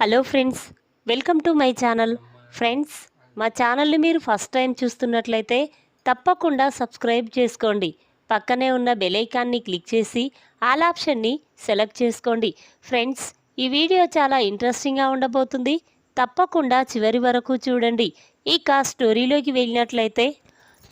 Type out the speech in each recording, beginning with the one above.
Hello friends welcome to my channel. Friends మా ఛానల్ని మీరు ఫస్ట్ టైం చూస్తున్నట్లయితే తప్పకుండా సబ్స్క్రైబ్ చేసుకోండి. పక్కనే ఉన్న బెలైకాన్ని క్లిక్ చేసి ఆల్ ఆప్షన్ని సెలెక్ట్ చేసుకోండి. ఫ్రెండ్స్ ఈ వీడియో చాలా ఇంట్రెస్టింగ్గా ఉండబోతుంది. తప్పకుండా చివరి వరకు చూడండి. ఇక స్టోరీలోకి వెళ్ళినట్లయితే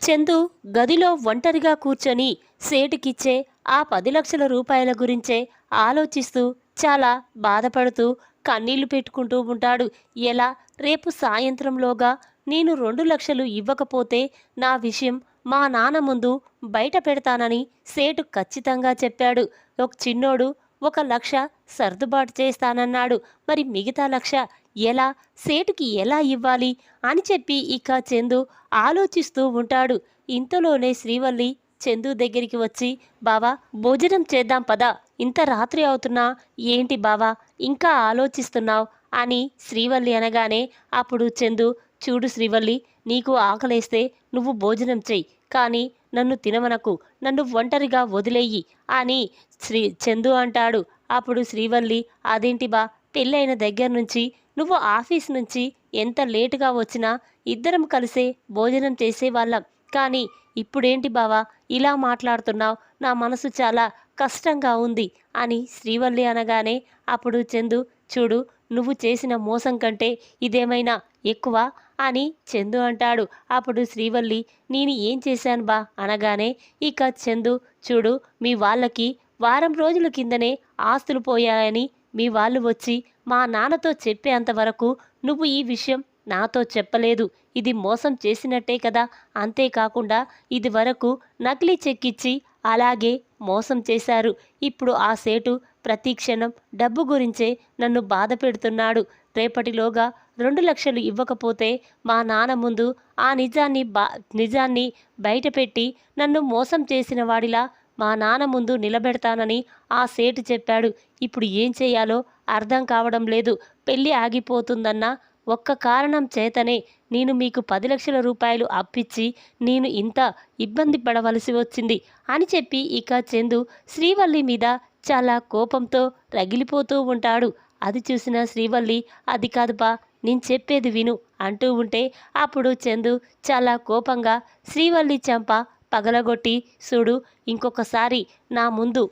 చందు గదిలో ఒంటరిగా కూర్చొని సేటుకిచ్చే ఆ పది లక్షల రూపాయల గురించే ఆలోచిస్తూ చాలా బాధపడుతూ కన్నీళ్ళు పెట్టుకుంటూ ఉంటాడు. ఎలా? రేపు సాయంత్రంలోగా నేను రెండు లక్షలు ఇవ్వకపోతే నా విషయం మా నాన్న ముందు బయట పెడతానని సేటు ఖచ్చితంగా చెప్పాడు. ఒక చిన్నోడు ఒక లక్ష సర్దుబాటు చేస్తానన్నాడు. మరి మిగతా లక్ష ఎలా? సేటుకి ఎలా ఇవ్వాలి? అని చెప్పి ఇక చందు ఆలోచిస్తూ ఉంటాడు. ఇంతలోనే శ్రీవల్లి చందు దగ్గరికి వచ్చి బావా భోజనం చేద్దాం పదా. ఇంత రాత్రి అవుతున్నా. ఏంటి బావా ఇంకా ఆలోచిస్తున్నావు? అని శ్రీవల్లి అనగానే అప్పుడు చందు చూడు శ్రీవల్లి నీకు ఆకలేస్తే నువ్వు భోజనం చెయ్యి. కానీ నన్ను తినమనకు. నన్ను ఒంటరిగా వదిలేయి అని శ్రీ చందు అంటాడు. అప్పుడు శ్రీవల్లి అదేంటి బా పెళ్ళైన దగ్గర నుంచి నువ్వు ఆఫీస్ నుంచి ఎంత లేటుగా వచ్చినా ఇద్దరం కలిసే భోజనం చేసేవాళ్ళం. కానీ ఇప్పుడేంటి బావా? ఇలా మాట్లాడుతున్నావు నా మనసు చాలా కష్టంగా ఉంది అని శ్రీవల్లి అనగానే అప్పుడు చందు చూడు నువ్వు చేసిన మోసం కంటే ఇదేమైనా ఎక్కువ? అని చందు అంటాడు. అప్పుడు శ్రీవల్లి నేను ఏం చేశాను బా? అనగానే ఇక చందు చూడు మీ వాళ్ళకి వారం రోజుల కిందనే ఆస్తులు పోయాయని మీ వాళ్ళు వచ్చి మా నాన్నతో చెప్పేంత వరకు నువ్వు ఈ విషయం నాతో చెప్పలేదు. ఇది మోసం చేసినట్టే కదా. అంతేకాకుండా ఇది వరకు నకిలీ చెక్కిచ్చి అలాగే మోసం చేశారు. ఇప్పుడు ఆ సేటు ప్రతిక్షణం డబ్బు గురించే నన్ను బాధ పెడుతున్నాడు. రేపటిలోగా రెండు లక్షలు ఇవ్వకపోతే మా నాన్న ముందు ఆ నిజాన్ని బా నిజాన్ని బయటపెట్టి నన్ను మోసం చేసిన వాడిలా మా నాన్న ముందు నిలబెడతానని ఆ సేటు చెప్పాడు. ఇప్పుడు ఏం చేయాలో అర్థం కావడం లేదు. పెళ్ళి ఆగిపోతుందన్న ఒక్క కారణం చేతనే నేను మీకు పది లక్షల రూపాయలు అప్పిచ్చి నేను ఇంత ఇబ్బంది పడవలసి వచ్చింది అని చెప్పి ఇక చందు శ్రీవల్లి మీద చాలా కోపంతో రగిలిపోతూ ఉంటాడు. అది చూసిన శ్రీవల్లి అది కాదుపా నేను చెప్పేది విను అంటూ ఉంటే అప్పుడు చందు చాలా కోపంగా శ్రీవల్లి చెంప పగలగొట్టి చూడు ఇంకొకసారి నా ముందు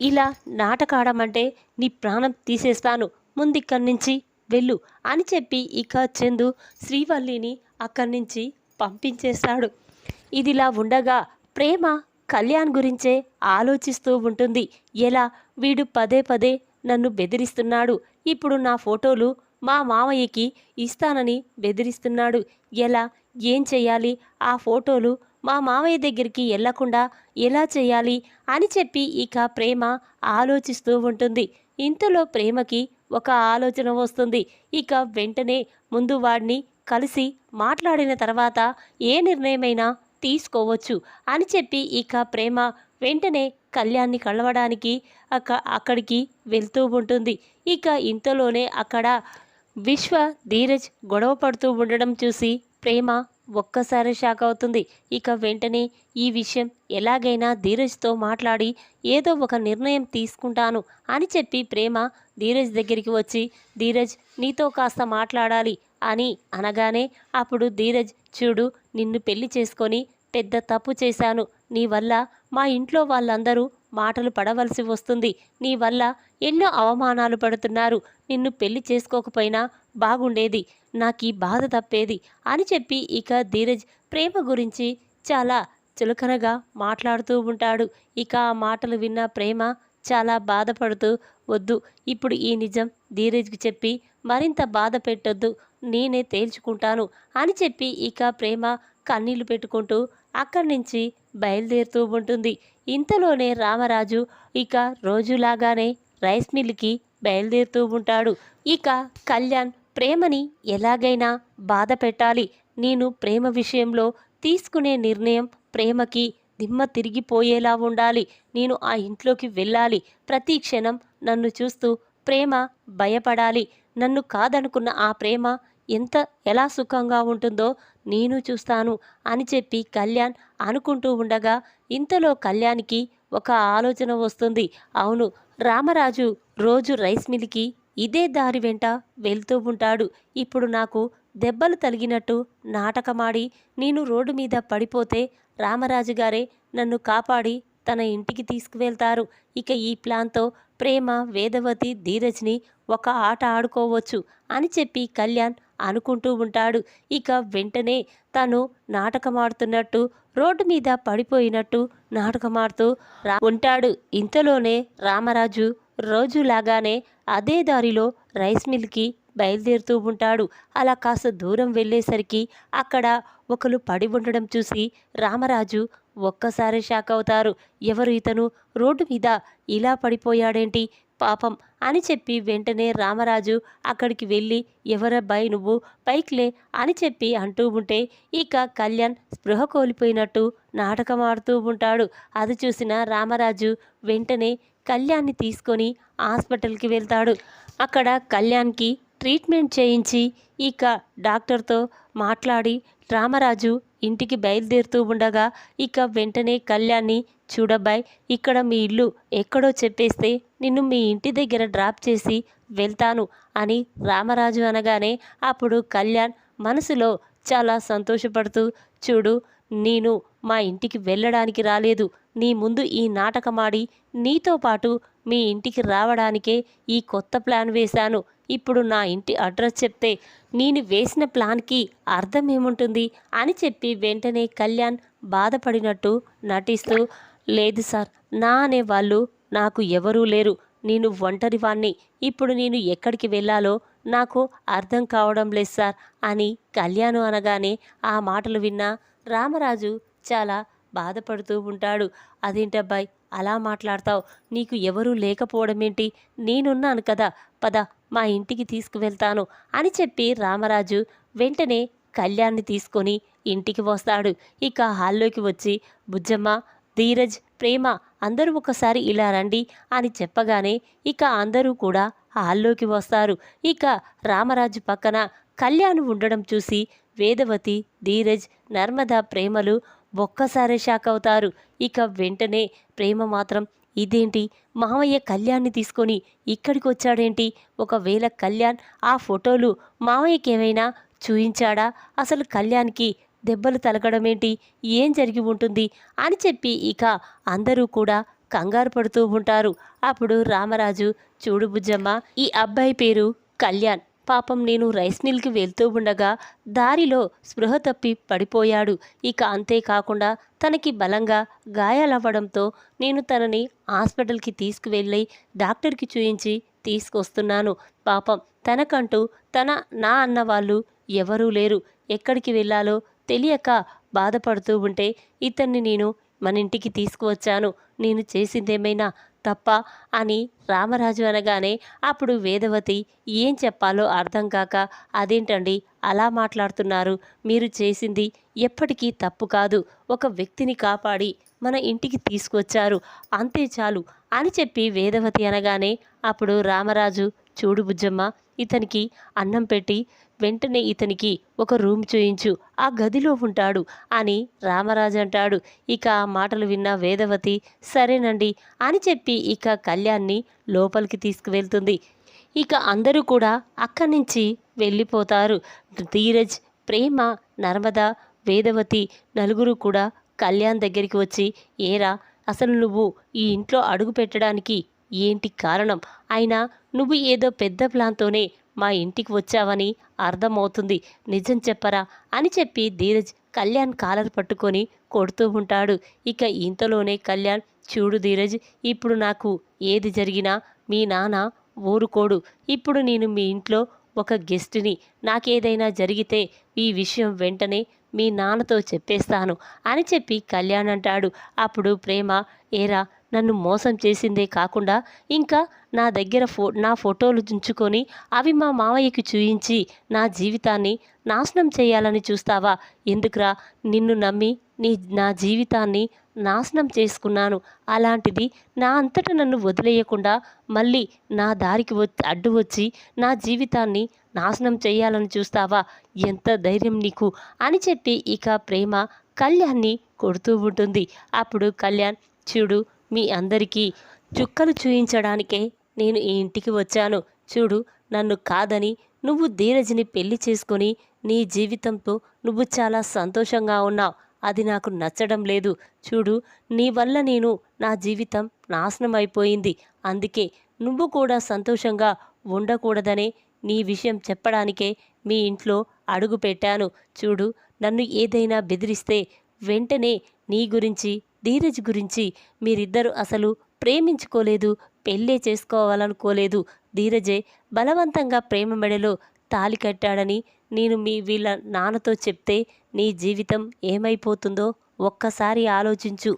ఇలా నాటకాడమంటే నీ ప్రాణం తీసేస్తాను. ముందిక్కడి నుంచి వెళ్ళు అని చెప్పి ఇక చందు శ్రీవల్లిని అక్కడి నుంచి పంపించేస్తాడు. ఇదిలా ఉండగా ప్రేమ కళ్యాణ్ గురించే ఆలోచిస్తూ ఉంటుంది. ఎలా? వీడు పదే పదే నన్ను బెదిరిస్తున్నాడు. ఇప్పుడు నా ఫోటోలు మా మామయ్యకి ఇస్తానని బెదిరిస్తున్నాడు. ఎలా? ఏం చేయాలి ఆ ఫోటోలు మా మామయ్య దగ్గరికి వెళ్ళకుండా ఎలా చేయాలి అని చెప్పి ఇక ప్రేమ ఆలోచిస్తూ ఉంటుంది. ఇంతలో ప్రేమకి ఒక ఆలోచన వస్తుంది. ఇక వెంటనే ముందు వాడిని కలిసి మాట్లాడిన తర్వాత ఏ నిర్ణయమైనా తీసుకోవచ్చు అని చెప్పి ఇక ప్రేమ వెంటనే కళ్యాణ్ని కలవడానికి అక్క అక్కడికి వెళ్తూ ఉంటుంది. ఇక ఇంతలోనే అక్కడ విశ్వ ధీరజ్ గొడవ పడుతూ ఉండడం చూసి ప్రేమ ఒక్కసారి షాక్ అవుతుంది. ఇక వెంటనే ఈ విషయం ఎలాగైనా ధీరజ్తో మాట్లాడి ఏదో ఒక నిర్ణయం తీసుకుంటాను అని చెప్పి ప్రేమ ధీరజ్ దగ్గరికి వచ్చి ధీరజ్ నీతో కాస్త మాట్లాడాలి అని అనగానే అప్పుడు ధీరజ్ చూడు నిన్ను పెళ్ళి చేసుకొని పెద్ద తప్పు చేశాను. నీ వల్ల మా ఇంట్లో వాళ్ళందరూ మాటలు పడవలసి వస్తుంది. నీ వల్ల ఎన్నో అవమానాలు పడుతున్నారు. నిన్ను పెళ్ళి చేసుకోకపోయినా బాగుండేది. నాకు ఈ బాధ తప్పేది అని చెప్పి ఇక ధీరజ్ ప్రేమ గురించి చాలా చులకనగా మాట్లాడుతూ ఉంటాడు. ఇక ఆ మాటలు విన్న ప్రేమ చాలా బాధపడుతూ వద్దు ఇప్పుడు ఈ నిజం ధీరజ్కి చెప్పి మరింత బాధ పెట్టొద్దు నేనే తేల్చుకుంటాను అని చెప్పి ఇక ప్రేమ కన్నీళ్ళు పెట్టుకుంటూ అక్కడి నుంచి బయలుదేరుతూ ఉంటుంది. ఇంతలోనే రామరాజు ఇక రోజులాగానే రైస్ మిల్కి బయలుదేరుతూ ఉంటాడు. ఇక కళ్యాణ్ ప్రేమని ఎలాగైనా బాధ పెట్టాలి. నేను ప్రేమ విషయంలో తీసుకునే నిర్ణయం ప్రేమకి దిమ్మ తిరిగిపోయేలా ఉండాలి. నేను ఆ ఇంట్లోకి వెళ్ళాలి. ప్రతి క్షణం నన్ను చూస్తూ ప్రేమ భయపడాలి. నన్ను కాదనుకున్న ఆ ప్రేమ ఎంత ఎలా సుఖంగా ఉంటుందో నేను చూస్తాను అని చెప్పి కళ్యాణ్ అనుకుంటూ ఉండగా ఇంతలో కళ్యాణ్కి ఒక ఆలోచన వస్తుంది. అవును రామరాజు రోజు రైస్ మిల్కి ఇదే దారి వెంట వెళ్తూ ఉంటాడు. ఇప్పుడు నాకు దెబ్బలు తగిలినట్టు నాటకమాడి నేను రోడ్డు మీద పడిపోతే రామరాజు గారే నన్ను కాపాడి తన ఇంటికి తీసుకువెళ్తారు. ఇక ఈ ప్లాన్తో ప్రేమ వేదవతి ధీరజ్ని ఒక ఆట ఆడుకోవచ్చు అని చెప్పి కళ్యాణ్ అనుకుంటూ ఉంటాడు. ఇక వెంటనే తను నాటకమాడుతున్నట్టు రోడ్డు మీద పడిపోయినట్టు నాటకమాడుతూ ఉంటాడు. ఇంతలోనే రామరాజు రోజులాగానే అదే దారిలో రైస్ మిల్కి బయలుదేరుతూ ఉంటాడు. అలా కాస్త దూరం వెళ్ళేసరికి అక్కడ ఒకరు పడి ఉండడం చూసి రామరాజు ఒక్కసారి షాక్ అవుతారు. ఎవరు ఇతను? రోడ్డు మీద ఇలా పడిపోయాడేంటి? పాపం అని చెప్పి వెంటనే రామరాజు అక్కడికి వెళ్ళి ఎవరబ్బాయి నువ్వు? పైకిలే అని చెప్పి అంటూ ఉంటే ఇక కళ్యాణ్ స్పృహ కోల్పోయినట్టు నాటకం ఆడుతూ ఉంటాడు. అది చూసిన రామరాజు వెంటనే కళ్యాణ్ని తీసుకొని హాస్పిటల్కి వెళ్తాడు. అక్కడ కళ్యాణ్కి ట్రీట్మెంట్ చేయించి ఇక డాక్టర్తో మాట్లాడి రామరాజు ఇంటికి బయలుదేరుతూ ఉండగా ఇక వెంటనే కళ్యాణ్ని చూడబ్బాయ్ ఇక్కడ మీ ఇల్లు ఎక్కడో చెప్పేస్తే నిన్ను మీ ఇంటి దగ్గర డ్రాప్ చేసి వెళ్తాను అని రామరాజు అనగానే అప్పుడు కళ్యాణ్ మనసులో చాలా సంతోషపడుతూ చూడు నేను మా ఇంటికి వెళ్ళడానికి రాలేదు. నీ ముందు ఈ నాటకమాడి నీతో పాటు మీ ఇంటికి రావడానికే ఈ కొత్త ప్లాన్ వేశాను. ఇప్పుడు నా ఇంటి అడ్రస్ చెప్తే నేను వేసిన ప్లాన్కి అర్థం ఏముంటుంది అని చెప్పి వెంటనే కళ్యాణ్ బాధపడినట్టు నటిస్తూ లేదు సార్ నా అనే వాళ్ళు నాకు ఎవరూ లేరు. నేను ఒంటరివాణ్ణి. ఇప్పుడు నేను ఎక్కడికి వెళ్ళాలో నాకు అర్థం కావడం లేదు సార్ అని కళ్యాణ్ అనగానే ఆ మాటలు విన్న రామరాజు చాలా బాధపడుతూ ఉంటాడు. అదేంటబ్బాయ్ అలా మాట్లాడతావు. నీకు ఎవరూ లేకపోవడమేంటి? నేనున్నాను కదా. పద మా ఇంటికి తీసుకువెళ్తాను అని చెప్పి రామరాజు వెంటనే కళ్యాణ్ని తీసుకొని ఇంటికి వస్తాడు. ఇక హాల్లోకి వచ్చి బుజ్జమ్మ ధీరజ్ ప్రేమ అందరూ ఒకసారి ఇలా రండి అని చెప్పగానే ఇక అందరూ కూడా హాల్లోకి వస్తారు. ఇక రామరాజు పక్కన కళ్యాణ్ ఉండడం చూసి వేదవతి ధీరజ్ నర్మద ప్రేమలు ఒక్కసారే షాక్ అవుతారు. ఇక వెంటనే ప్రేమ మాత్రం ఇదేంటి? మామయ్య కళ్యాణ్ని తీసుకొని ఇక్కడికి వచ్చాడేంటి ఒకవేళ కళ్యాణ్ ఆ ఫోటోలు మామయ్యకి ఏమైనా చూయించాడా? అసలు కళ్యాణ్కి దెబ్బలు తలగడమేంటి? ఏం జరిగి ఉంటుంది? అని చెప్పి ఇక అందరూ కూడా కంగారు పడుతూ ఉంటారు. అప్పుడు రామరాజు చూడు బుజ్జమ్మ ఈ అబ్బాయి పేరు కళ్యాణ్. పాపం నేను రైస్ మిల్కి వెళ్తూ ఉండగా దారిలో స్పృహ తప్పి పడిపోయాడు. ఇక అంతేకాకుండా తనకి బలంగా గాయాలవ్వడంతో నేను తనని హాస్పిటల్కి తీసుకువెళ్ళి డాక్టర్కి చూయించి తీసుకొస్తున్నాను. పాపం తనకంటూ తన నా అన్న వాళ్ళు ఎవరూ లేరు. ఎక్కడికి వెళ్ళాలో తెలియక బాధపడుతూ ఉంటే ఇతన్ని నేను మన ఇంటికి తీసుకువచ్చాను. నేను చేసిందేమైనా తప్ప అని రామరాజు అనగానే అప్పుడు వేదవతి ఏం చెప్పాలో అర్థం కాక అదేంటండి అలా మాట్లాడుతున్నారు? మీరు చేసింది ఎప్పటికీ తప్పు కాదు. ఒక వ్యక్తిని కాపాడి మన ఇంటికి తీసుకొచ్చారు. అంతే చాలు అని చెప్పి వేదవతి అనగానే అప్పుడు రామరాజు చూడు బుజ్జమ్మ ఇతనికి అన్నం పెట్టి వెంటనే ఇతనికి ఒక రూమ్ చూయించు ఆ గదిలో ఉంటాడు అని రామరాజు అంటాడు. ఇక ఆ మాటలు విన్న వేదవతి సరేనండి అని చెప్పి ఇక కళ్యాణ్ని లోపలికి తీసుకువెళ్తుంది. ఇక అందరూ కూడా అక్కడి నుంచి వెళ్ళిపోతారు. ధీరజ్ ప్రేమ నర్మద వేదవతి నలుగురు కూడా కళ్యాణ్ దగ్గరికి వచ్చి ఏరా అసలు నువ్వు ఈ ఇంట్లో అడుగు పెట్టడానికి ఏంటి కారణం? అయినా నువ్వు ఏదో పెద్ద ప్లాన్తోనే మా ఇంటికి వచ్చావని అర్థమవుతుంది. నిజం చెప్పరా? అని చెప్పి ధీరజ్ కళ్యాణ్ కాలర్ పట్టుకొని కొడుతూ ఉంటాడు. ఇక ఇంతలోనే కళ్యాణ్ చూడు ధీరజ్ ఇప్పుడు నాకు ఏది జరిగినా మీ నాన్న ఊరుకోడు. ఇప్పుడు నేను మీ ఇంట్లో ఒక గెస్ట్ని. నాకేదైనా జరిగితే ఈ విషయం వెంటనే మీ నాన్నతో చెప్పేస్తాను అని చెప్పి కళ్యాణ్ అంటాడు. అప్పుడు ప్రేమ ఏరా నన్ను మోసం చేసిందే కాకుండా ఇంకా నా దగ్గర ఫో నా ఫోటోలు ఉంచుకొని అవి మా మావయ్యకి చూయించి నా జీవితాన్ని నాశనం చేయాలని చూస్తావా? ఎందుకురా? నిన్ను నమ్మి నీ నా జీవితాన్ని నాశనం చేసుకున్నాను. అలాంటిది నా అంతట నన్ను వదిలేయకుండా మళ్ళీ నా దారికి వచ్చి అడ్డు వచ్చి నా జీవితాన్ని నాశనం చేయాలని చూస్తావా? ఎంత ధైర్యం నీకు? అని చెప్పి ఇక ప్రేమ కళ్యాణ్ని కొడుతూ ఉంటుంది. అప్పుడు కళ్యాణ్ చూడు మీ అందరికీ చుక్కలు చూయించడానికే నేను ఈ ఇంటికి వచ్చాను. చూడు నన్ను కాదని నువ్వు ధీరజ్ని పెళ్ళి చేసుకొని నీ జీవితంతో నువ్వు చాలా సంతోషంగా ఉన్నావు. అది నాకు నచ్చడం లేదు. చూడు నీ వల్ల నేను నా జీవితం నాశనం అయిపోయింది అందుకే నువ్వు కూడా సంతోషంగా ఉండకూడదనే నీ విషయం చెప్పడానికే మీ ఇంట్లో అడుగు పెట్టాను చూడు నన్ను ఏదైనా బెదిరిస్తే వెంటనే నీ గురించి ధీరజ్ గురించి మీరిద్దరు అసలు ప్రేమించుకోలేదు పెళ్ళే చేసుకోవాలనుకోలేదు. ధీరజే బలవంతంగా ప్రేమ మెడలో తాలి కట్టాడని నేను మీ వీళ్ళ నాన్నతో చెప్తే నీ జీవితం ఏమైపోతుందో ఒక్కసారి ఆలోచించు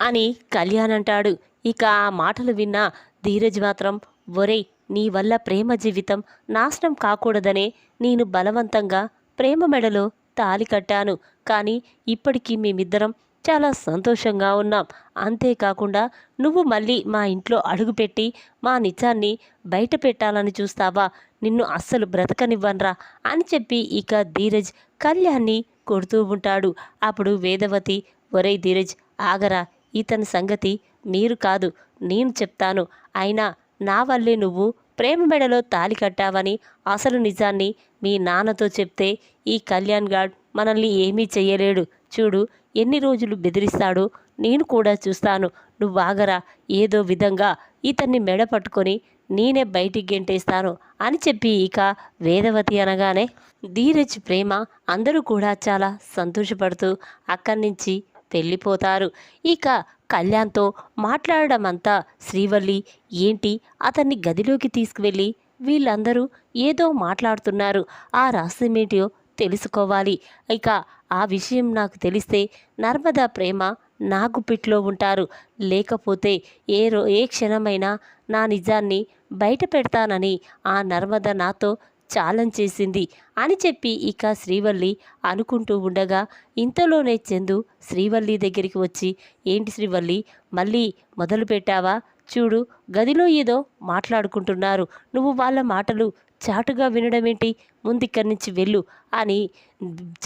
అని కళ్యాణ్ అంటాడు. ఇక ఆ మాటలు విన్న ధీరజ్ మాత్రం ఒరేయ్ నీ వల్ల ప్రేమ జీవితం నాశనం కాకూడదనే నేను బలవంతంగా ప్రేమ మెడలో తాలి కట్టాను. కానీ ఇప్పటికీ మేమిద్దరం చాలా సంతోషంగా ఉన్నాం. అంతేకాకుండా నువ్వు మళ్ళీ మా ఇంట్లో అడుగుపెట్టి మా నిజాన్ని బయట పెట్టాలని చూస్తావా? నిన్ను అస్సలు బ్రతకనివ్వనరా అని చెప్పి ఇక ధీరజ్ కళ్యాణ్ని కొడుతూ ఉంటాడు. అప్పుడు వేదవతి ఒరే ధీరజ్ ఆగరా. ఇతని సంగతి మీరు కాదు నేను చెప్తాను. అయినా నా వల్లే నువ్వు ప్రేమ మెడలో తాలి కట్టావని అసలు నిజాన్ని మీ నాన్నతో చెప్తే ఈ కళ్యాణ్ గాడ్ మనల్ని ఏమీ చెయ్యలేడు. చూడు ఎన్ని రోజులు బెదిరిస్తాడో నేను కూడా చూస్తాను. నువ్వు ఆగరా ఏదో విధంగా ఇతన్ని మెడ పట్టుకొని నేనే బయటికి గెంటేస్తాను అని చెప్పి ఇక వేదవతి అనగానే ధీరజ్ ప్రేమ అందరూ కూడా చాలా సంతోషపడుతూ అక్కడి నుంచి వెళ్ళిపోతారు. ఇక కళ్యాణ్తో మాట్లాడడం అంతా శ్రీవల్లి ఏంటి అతన్ని గదిలోకి తీసుకువెళ్ళి వీళ్ళందరూ ఏదో మాట్లాడుతున్నారు. ఆ రహస్యమేంటో తెలుసుకోవాలి. ఇక ఆ విషయం నాకు తెలిస్తే నర్మదా ప్రేమ నా గుప్పిట్లో ఉంటారు. లేకపోతే ఏ రో ఏ క్షణమైనా నా నిజాన్ని బయట పెడతానని ఆ నర్మద నాతో చాలం చేసింది అని చెప్పి ఇక శ్రీవల్లి అనుకుంటూ ఉండగా ఇంతలోనే చందు శ్రీవల్లి దగ్గరికి వచ్చి ఏంటి శ్రీవల్లి మళ్ళీ మొదలు పెట్టావా చూడు గదిలో ఏదో మాట్లాడుకుంటున్నారు. నువ్వు వాళ్ళ మాటలు చాటుగా వినడమేంటి ముందిక్కడి నుంచి వెళ్ళు అని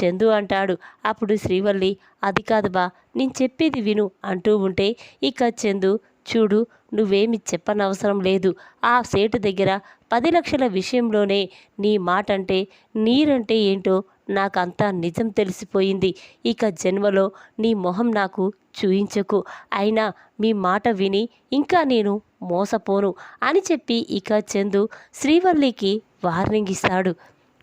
చందు అంటాడు. అప్పుడు శ్రీవల్లి అది కాదు బా నేను చెప్పేది విను అంటూ ఉంటే ఇక చందు చూడు నువ్వేమి చెప్పనవసరం లేదు. ఆ సేటు దగ్గర పది లక్షల విషయంలోనే నీ మాట అంటే నీరంటే ఏంటో నాకంతా నిజం తెలిసిపోయింది. ఇక జన్మలో నీ మొహం నాకు చూయించకు. అయినా మీ మాట విని ఇంకా నేను మోసపోను అని చెప్పి ఇక చందు శ్రీవల్లికి వార్నింగ్ ఇస్తాడు.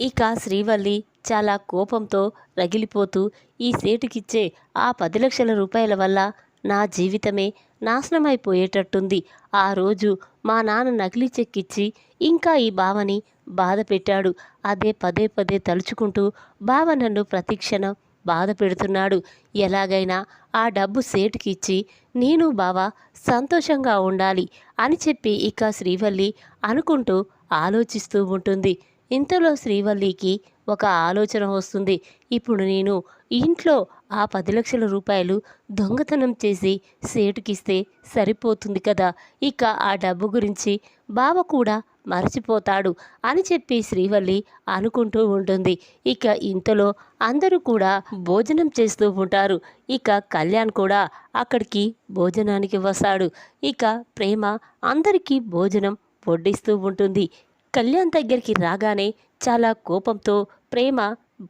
ఇక శ్రీవల్లి చాలా కోపంతో రగిలిపోతూ ఈ సేటుకిచ్చే ఆ పది లక్షల రూపాయల వల్ల నా జీవితమే నాశనమైపోయేటట్టుంది. ఆ రోజు మా నాన్న నకిలీ చెక్కిచ్చి ఇంకా ఈ బావని బాధ పెట్టాడు. అదే పదే పదే తలుచుకుంటూ బావ నన్ను ప్రతిక్షణం బాధ పెడుతున్నాడు. ఎలాగైనా ఆ డబ్బు సేటుకి ఇచ్చి నేను బావ సంతోషంగా ఉండాలి అని చెప్పి ఇక శ్రీవల్లి అనుకుంటూ ఆలోచిస్తూ ఉంటుంది. ఇంతలో శ్రీవల్లికి ఒక ఆలోచన వస్తుంది. ఇప్పుడు నేను ఇంట్లో ఆ పది లక్షల రూపాయలు దొంగతనం చేసి సేటుకిస్తే సరిపోతుంది కదా. ఇక ఆ డబ్బు గురించి బావ కూడా మర్చిపోతాడు అని చెప్పి శ్రీవల్లి అనుకుంటూ ఉంటుంది. ఇక ఇంతలో అందరూ కూడా భోజనం చేస్తూ ఉంటారు. ఇక కళ్యాణ్ కూడా అక్కడికి భోజనానికి వస్తాడు. ఇక ప్రేమ అందరికీ భోజనం వడ్డిస్తూ ఉంటుంది. కళ్యాణ్ దగ్గరికి రాగానే చాలా కోపంతో ప్రేమ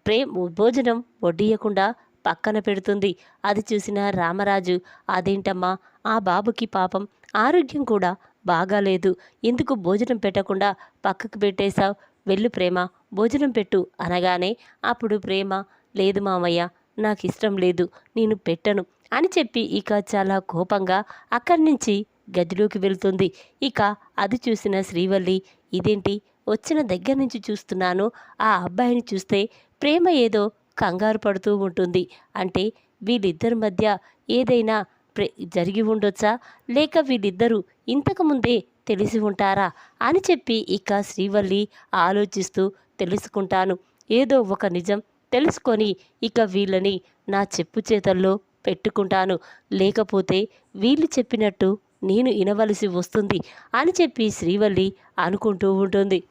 ప్రే భోజనం వడ్డీయకుండా పక్కన పెడుతుంది. అది చూసిన రామరాజు అదేంటమ్మా ఆ బాబుకి పాపం ఆరోగ్యం కూడా బాగాలేదు. ఎందుకు భోజనం పెట్టకుండా పక్కకు పెట్టేశావు? వెళ్ళు ప్రేమ భోజనం పెట్టు అనగానే అప్పుడు ప్రేమ లేదు మామయ్య నాకు ఇష్టం లేదు నేను పెట్టను అని చెప్పి ఇక చాలా కోపంగా అక్కడి నుంచి గదిలోకి వెళ్తుంది. ఇక అది చూసిన శ్రీవల్లి ఇదేంటి వచ్చిన దగ్గర నుంచి చూస్తున్నాను. ఆ అబ్బాయిని చూస్తే ప్రేమ ఏదో కంగారు పడుతూ ఉంటుంది. అంటే వీళ్ళిద్దరి మధ్య ఏదైనా ప్రే జరిగి ఉండొచ్చా? లేక వీళ్ళిద్దరూ ఇంతకుముందే తెలిసి ఉంటారా? అని చెప్పి ఇక శ్రీవల్లి ఆలోచిస్తూ తెలుసుకుంటాను. ఏదో ఒక నిజం తెలుసుకొని ఇక వీళ్ళని నా చెప్పు చేతల్లో పెట్టుకుంటాను. లేకపోతే వీళ్ళు చెప్పినట్టు నేను వినవలసి వస్తుంది అని చెప్పి శ్రీవల్లి అనుకుంటూ ఉంటుంది.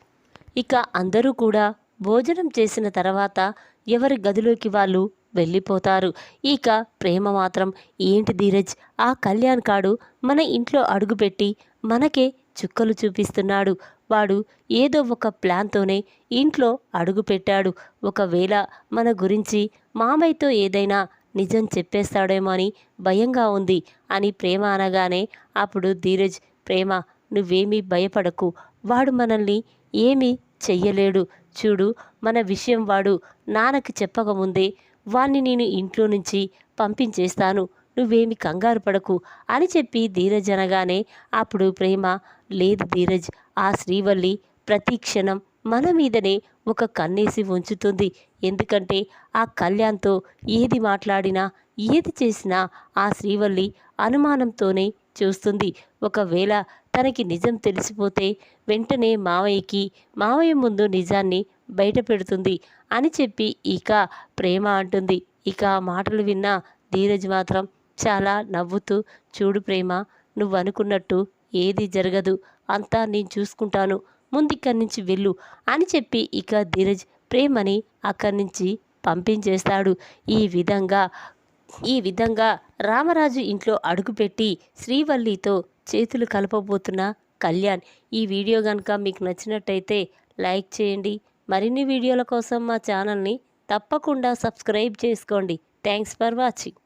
ఇక అందరూ కూడా భోజనం చేసిన తర్వాత ఎవరి గదిలోకి వాళ్ళు వెళ్ళిపోతారు. ఇక ప్రేమ మాత్రం ఏంటి ధీరజ్? ఆ కళ్యాణ్ కాడు మన ఇంట్లో అడుగుపెట్టి మనకే చుక్కలు చూపిస్తున్నాడు. వాడు ఏదో ఒక ప్లాన్తోనే ఇంట్లో అడుగుపెట్టాడు. ఒకవేళ మన గురించి మామయ్యతో ఏదైనా నిజం చెప్పేస్తాడేమో అని భయంగా ఉంది అని ప్రేమ అనగానే అప్పుడు ధీరజ్ ప్రేమ నువ్వేమీ భయపడకు. వాడు మనల్ని ఏమీ చెయ్యలేడు. చూడు మన విషయం వాడు నాన్నకి చెప్పకముందే వాణ్ణి నేను ఇంట్లో నుంచి పంపించేస్తాను. నువ్వేమి కంగారు పడకు అని చెప్పి ధీరజ్ అనగానే అప్పుడు ప్రేమ లేదు ధీరజ్ ఆ శ్రీవల్లి ప్రతి క్షణం మన మీదనే ఒక కన్నేసి ఉంచుతుంది ఎందుకంటే ఆ కళ్యాణ్తో ఏది మాట్లాడినా ఏది చేసినా ఆ శ్రీవల్లి అనుమానంతోనే చూస్తుంది. ఒకవేళ తనకి నిజం తెలిసిపోతే వెంటనే మావయ్యకి మావయ్య ముందు నిజాన్ని బయట పెడుతుంది అని చెప్పి ఇక ప్రేమ అంటుంది. ఇక ఆ మాటలు విన్న ధీరజ్ మాత్రం చాలా నవ్వుతూ చూడు ప్రేమ నువ్వు అనుకున్నట్టు ఏది జరగదు. అంతా నేను చూసుకుంటాను. ముందిక్కడి నుంచి వెళ్ళు అని చెప్పి ఇక ధీరజ్ ప్రేమని అక్కడి నుంచి పంపించేస్తాడు. ఈ విధంగా ఈ విధంగా రామరాజు ఇంట్లో అడుగుపెట్టి శ్రీవల్లితో చేతులు కలపబోతున్న కళ్యాణ్. ఈ వీడియో కనుక మీకు నచ్చినట్టయితే లైక్ చేయండి. మరిన్ని వీడియోల కోసం మా ఛానల్ని తప్పకుండా సబ్స్క్రైబ్ చేసుకోండి. Thanks for watching.